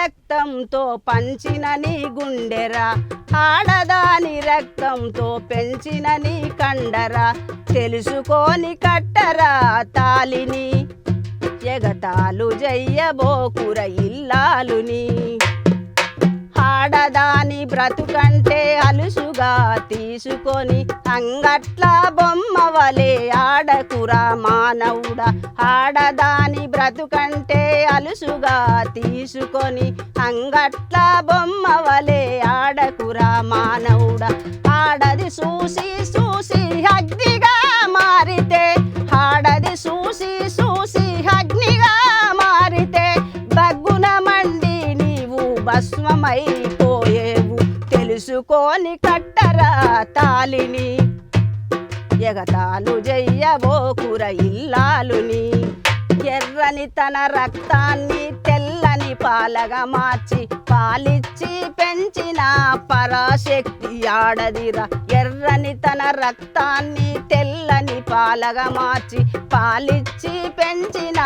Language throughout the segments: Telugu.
రక్తంతో పంచిన నీ గుండెరా ఆడదాని రక్తంతో పెంచిన నీ కండరా తెలుసుకొని కట్టరా తాలిని ఎగతాలు జయ్యబోకుర ఇల్లాలుని. ఆడదాని బ్రతుకంటే అలుసుగా తీసుకొని అంగట్ల బొమ్మ వలె ఆడకురా మానవుడా. ఆడదాని బ్రతుకంటే అలుసుగా తీసుకొని అంగట్ల బొమ్మ వలే ఆడకురా మానవుడ. ఆడది చూసి చూసి అగ్నిగా మారితే ఆడది చూసి చూసి అగ్నిగా మారితే బగ్గున మండి నీవు భస్మమైపోయేవు. తెలుసుకొని కట్టరా తాలిని ఎగతాలు జయ్యబోకుర ఇల్లాలుని. ఎర్రని తన రక్తాన్ని తెల్లని పాలగా మార్చి పాలిచ్చి పెంచిన పరాశక్తి ఆడదిరా. ఎర్రని తన రక్తాన్ని తెల్లని పాలగా మార్చి పాలిచ్చి పెంచిన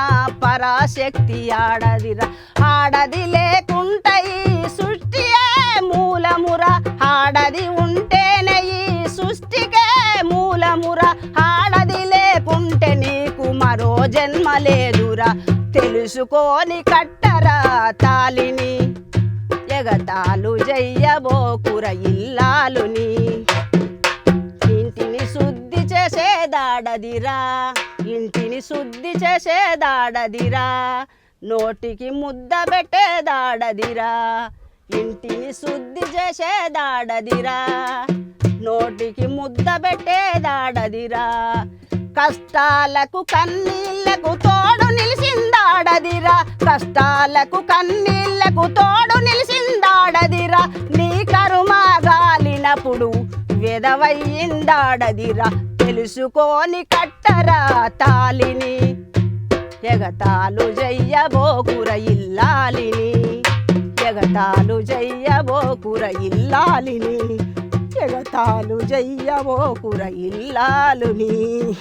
పరాశక్తి ఆడదిరా. ఆడది లేకుంటే ఈ సృష్టియే మూలమురా. ఆడది ఉంటేనే ఈ సృష్టికే మూలమురా. జన్మ లేదురా తెలుసుకొని కట్టరా తాలిని. ఎగతాలు జయ్యబోకుర ఇల్లాలుని. ఇంటిని శుద్ధి చేసేదాడదిరా ఇంటిని శుద్ధి చేసేదాడదిరా. నోటికి ముద్ద పెట్టేదాడదిరా ఇంటిని శుద్ధి చేసేదాడదిరా. నోటికి ముద్ద పెట్టేదాడదిరా కష్టాలకు కన్నీళ్ళకు తోడు నిలిసిందాడదిరా కష్టాలకు కన్నీళ్ళకు తోడు నిలిసిందాడదిరా నీ కరుమ గాలినప్పుడు వెదవయ్యిందాడదిరా తెలుసుకొని కట్టరా తాలిని. ఎగతాలు జయ్యబోకుర ఇల్లాలిని. ఎగతాలు జయ్యబోకుర ఇల్లాలిని. ఎగతాలు జయ్యబోకుర ఇల్లాలుని.